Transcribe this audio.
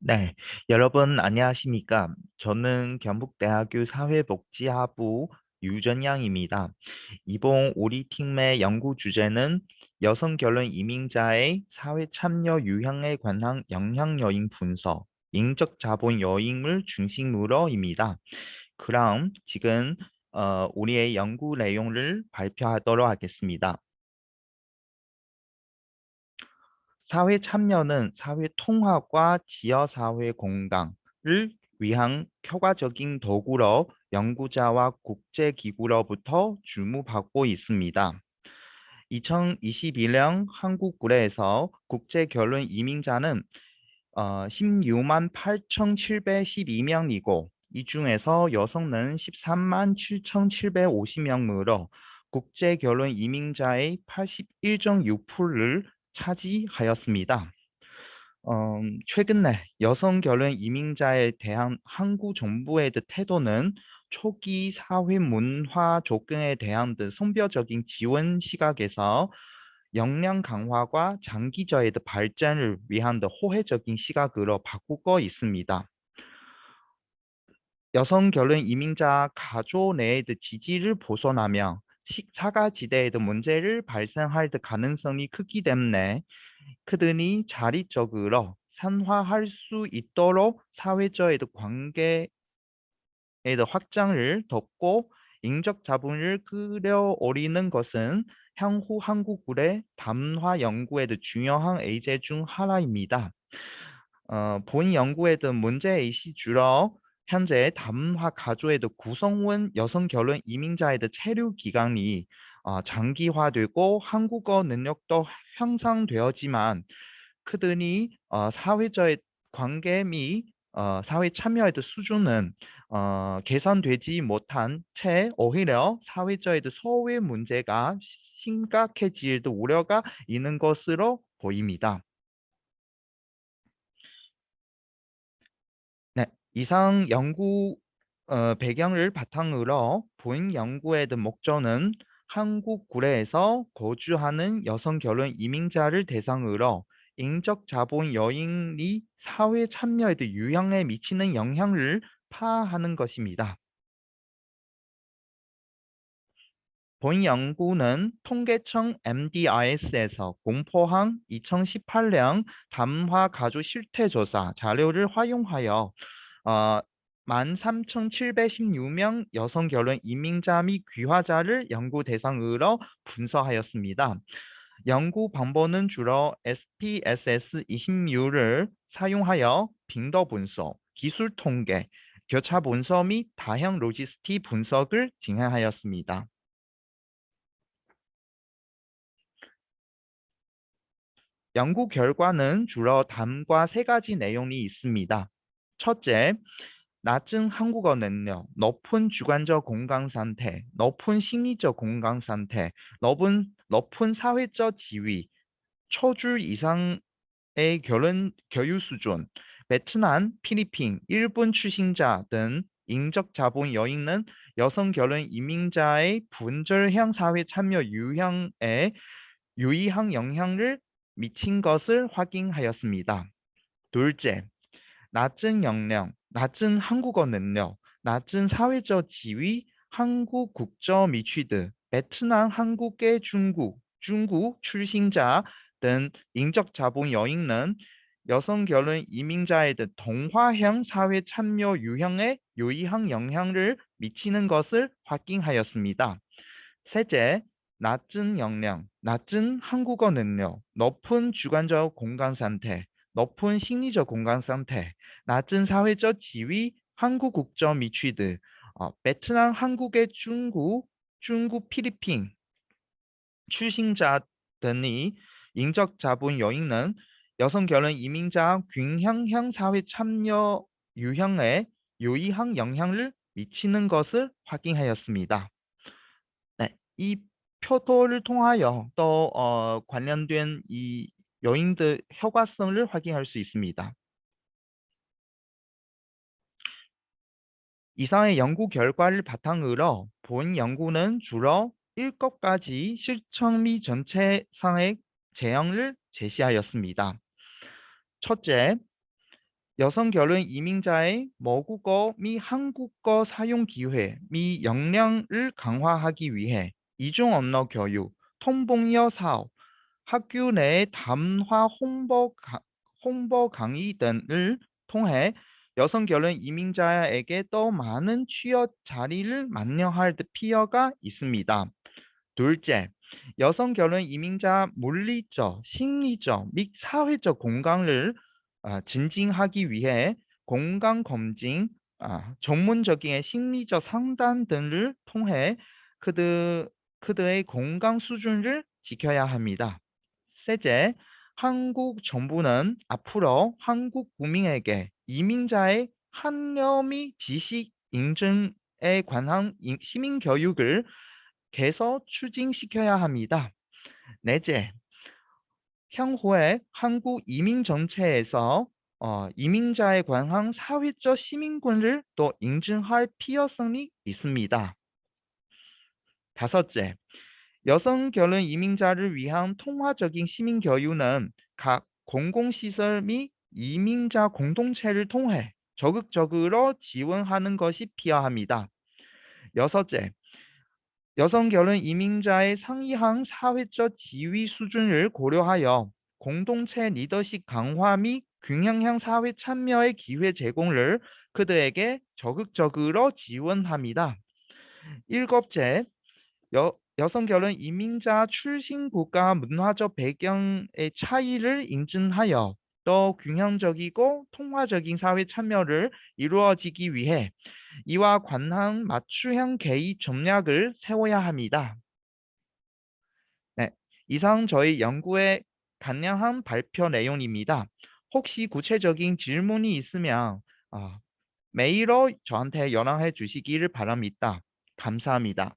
네, 여러분 안녕하십니까? 저는 경북대학교 사회복지학부 유전양입니다. 이번 우리 팀의 연구 주제는 여성 결혼 이민자의 사회 참여 유형에 관한 영향 요인 분석, 인적 자본 요인을 중심으로입니다. 그럼 지금 어, 우리의 연구 내용을 발표하도록 하겠습니다. 사회 참여는 사회 통합과 지역 사회 공간을 위한 효과적인 도구로 연구자와 국제기구로부터 주목받고 있습니다. 2021년 한국구례에서 국제결혼 이민자는 어, 16만 8,712명이고 이 중에서 여성은 13만 7,750명으로 국제결혼 이민자의 81.6%를 차지하였습니다. 어, 최근에 여성 결혼 이민자에 대한 한국 정부의 태도는 초기 사회 문화 적응에 대한 선별적인 지원 시각에서 역량 강화와 장기적인 발전을 위한 호혜적인 시각으로 바꾸고 있습니다. 여성 결혼 이민자 가족 내의 지지를 벗어나며 사가지대의 문제를 발생할 가능성이 크기 때문에 그들이 자리적으로 산화할 수 있도록 사회적의 관계의 확장을 돕고 인적 자본을 끌어올리는 것은 향후 한국의 담화 연구의 중요한 의제 중 하나입니다. 어, 본 연구의 문제의식 주로 현재 담화 가족의 구성원 여성 결혼 이민자의 체류 기간이 어, 장기화되고 한국어 능력도 향상되었지만 그들이 어, 사회적 관계 및 어, 사회 참여의 수준은 어, 개선되지 못한 채 오히려 사회적 소외 문제가 심각해질 우려가 있는 것으로 보입니다. 네, 이상 연구 어, 배경을 바탕으로 본 연구의 목적은 한국 구례에서 거주하는 여성 결혼 이민자를 대상으로 인적 자본 여인이 사회 참여에 유형에 미치는 영향을 파악하는 것입니다. 본 연구는 통계청 MDIS에서 공포한 2018년 담화 가족 실태 조사 자료를 활용하여 어, 13,716명 여성 결혼 이민자 및 귀화자를 연구 대상으로 분석하였습니다. 연구 방법은 주로 SPSS 26를 사용하여 빈도 분석, 기술 통계, 교차 분석 및 다형 로지스틱 분석을 진행하였습니다. 연구 결과는 주로 다음과 세 가지 내용이 있습니다. 첫째, 낮은 한국어 능력, 높은 주관적 공감 상태, 높은 심리적 공감 상태, 높은, 높은 사회적 지위, 초줄 이상의 결혼, 교육 수준, 베트남, 필리핀, 일본 출신자 등 인적 자본 여인은 여성 결혼 이민자의 분절형 사회 참여 유형에 유의한 영향을 미친 것을 확인하였습니다. 둘째, 낮은 역량, 낮은 한국어 능력, 낮은 사회적 지위, 한국 국적 미취드, 베트남, 한국계 중국, 중국 출신자 등 인적 자본 여인은 여성 결혼 이민자의 동화형 사회 참여 유형에 유의한 영향을 미치는 것을 확인하였습니다. 셋째, 낮은 역량, 낮은 한국어 능력, 높은 주관적 공간 상태, 높은 심리적 공간 상태, 낮은 사회적 지위, 한국 국적 미취드, 어, 베트남, 한국의 중국, 중국, 필리핀 출신자 등이 인적 자본 여인은 여성 결혼 이민자 균형형 사회 참여 유형에 유의한 영향을 미치는 것을 확인하였습니다. 네, 이 표도를 통하여 또 어, 관련된 이 요인들 효과성을 확인할 수 있습니다. 이상의 연구 결과를 바탕으로 본 연구는 주로 일곱 가지 실천 및 전체 상의 제형을 제시하였습니다. 첫째, 여성 결혼 이민자의 모국어 및 한국어 사용 기회 및 역량을 강화하기 위해 이중 언어 교육, 통번역 사업, 학교 내 담화 홍보, 가- 홍보 강의 등을 통해 여성 결혼 이민자에게 더 많은 취업 자리를 마련할 필요가 있습니다. 둘째, 여성 결혼 이민자 물리적, 심리적 및 사회적 건강을 아, 증진하기 위해 건강 검진, 아, 전문적인 심리적 상담 등을 통해 그들, 그들의 건강 수준을 지켜야 합니다. 셋째, 한국 정부는 앞으로 한국 국민에게 이민자의 및 지식 인증에 관한 인- 시민 교육을 계속 추진시켜야 합니다. 넷째, 향후에 한국 이민 정책에서 어, 이민자에 관한 사회적 시민권을 또 인증할 필요성이 있습니다. 다섯째, 여성 결혼 이민자를 위한 통화적인 시민 교육은 각 공공시설 및 이민자 공동체를 통해 적극적으로 지원하는 것이 필요합니다. 여섯째, 여성 결혼 이민자의 상이한 사회적 지위 수준을 고려하여 공동체 리더십 강화 및 균형형 사회 참여의 기회 제공을 그들에게 적극적으로 지원합니다. 일곱째, 여, 여성 결혼 이민자 출신 국가 문화적 배경의 차이를 인증하여 더 균형적이고 통화적인 사회 참여를 이루어지기 위해 이와 관한 맞춤형 개입 전략을 세워야 합니다. 네, 이상 저희 연구의 간략한 발표 내용입니다. 혹시 구체적인 질문이 있으면 어, 메일로 저한테 연락해 주시기를 바랍니다. 감사합니다.